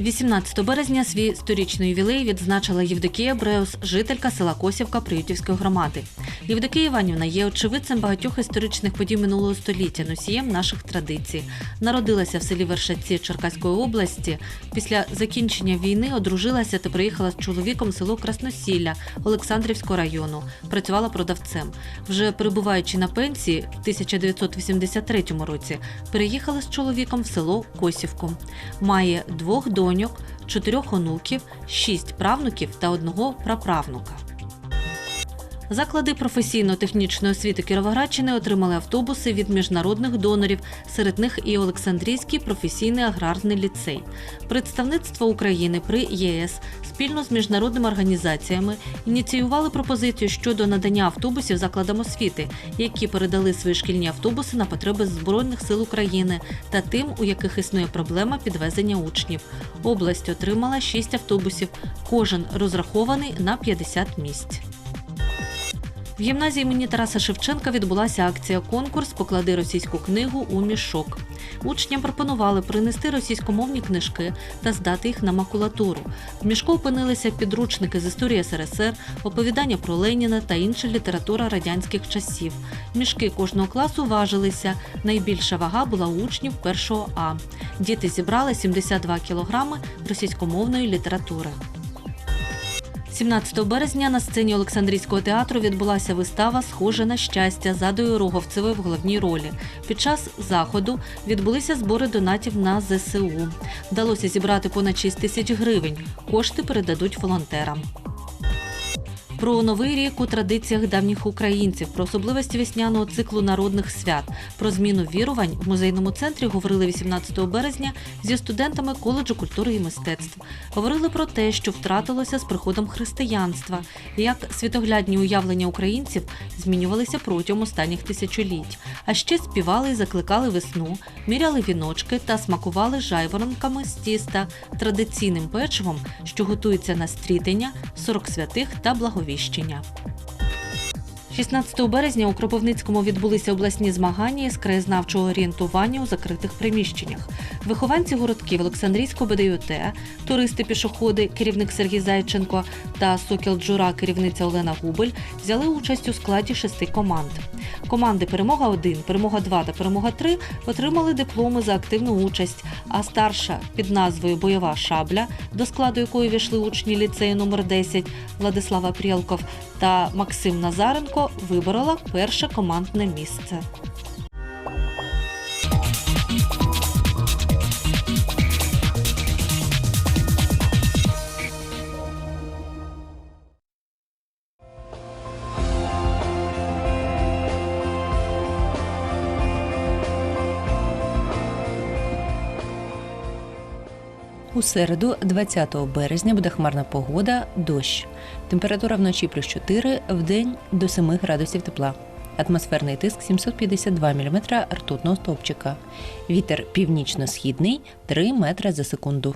18 березня свій сторічний ювілей відзначила Євдокія Бреус, жителька села Косівка Приютівської громади. Євдокія Іванівна є очевидцем багатьох історичних подій минулого століття, носієм наших традицій. Народилася в селі Вершаці Черкаської області. Після закінчення війни одружилася та приїхала з чоловіком в село Красносілля Олександрівського району. Працювала продавцем. Вже перебуваючи на пенсії в 1983 році, переїхала з чоловіком в село Косівку. Має двох доньок, чотирьох онуків, шість правнуків та одного праправнука. Заклади професійно-технічної освіти Кіровоградщини отримали автобуси від міжнародних донорів, серед них і Олександрійський професійний аграрний ліцей. Представництво України при ЄС спільно з міжнародними організаціями ініціювали пропозицію щодо надання автобусів закладам освіти, які передали свої шкільні автобуси на потреби Збройних сил України та тим, у яких існує проблема підвезення учнів. Область отримала 6 автобусів, кожен розрахований на 50 місць. В гімназії імені Тараса Шевченка відбулася акція конкурс Поклади російську книгу у мішок. Учням пропонували принести російськомовні книжки та здати їх на макулатуру. В мішку опинилися підручники з історії СРСР, оповідання про Леніна та інша література радянських часів. Мішки кожного класу важилися. Найбільша вага була у учнів першого А. Діти зібрали 72 кілограми російськомовної літератури. 17 березня на сцені Олександрійського театру відбулася вистава Схоже на щастя задою Роговцевої в головній ролі. Під час заходу відбулися збори донатів на ЗСУ. Вдалося зібрати понад 6 тисяч гривень. Кошти передадуть волонтерам. Про новий рік у традиціях давніх українців, про особливості весняного циклу народних свят, про зміну вірувань в музейному центрі говорили 18 березня зі студентами коледжу культури і мистецтв. Говорили про те, що втратилося з приходом християнства, як світоглядні уявлення українців змінювалися протягом останніх тисячоліть. А ще співали і закликали весну, міряли віночки та смакували жайворонками з тіста, традиційним печивом, що готується на стрітення, сорок святих та благовіщення. 16 березня у Кропивницькому відбулися обласні змагання із краєзнавчого орієнтування у закритих приміщеннях. Вихованці городків Олександрійського БДЮТ, туристи-пішоходи, керівник Сергій Зайченко та Сокіл Джура, керівниця Олена Губель взяли участь у складі шести команд. Команди Перемога 1 Перемога 2 та Перемога 3 отримали дипломи за активну участь. А старша під назвою Бойова шабля, до складу якої війшли учні ліцею номер 10 Владислава Прєлков та Максим Назаренко, виборола перше командне місце. У середу, 20 березня, буде хмарна погода, дощ. Температура вночі плюс 4, в день до 7 градусів тепла. Атмосферний тиск 752 мм ртутного стовпчика. Вітер північно-східний 3 метри за секунду.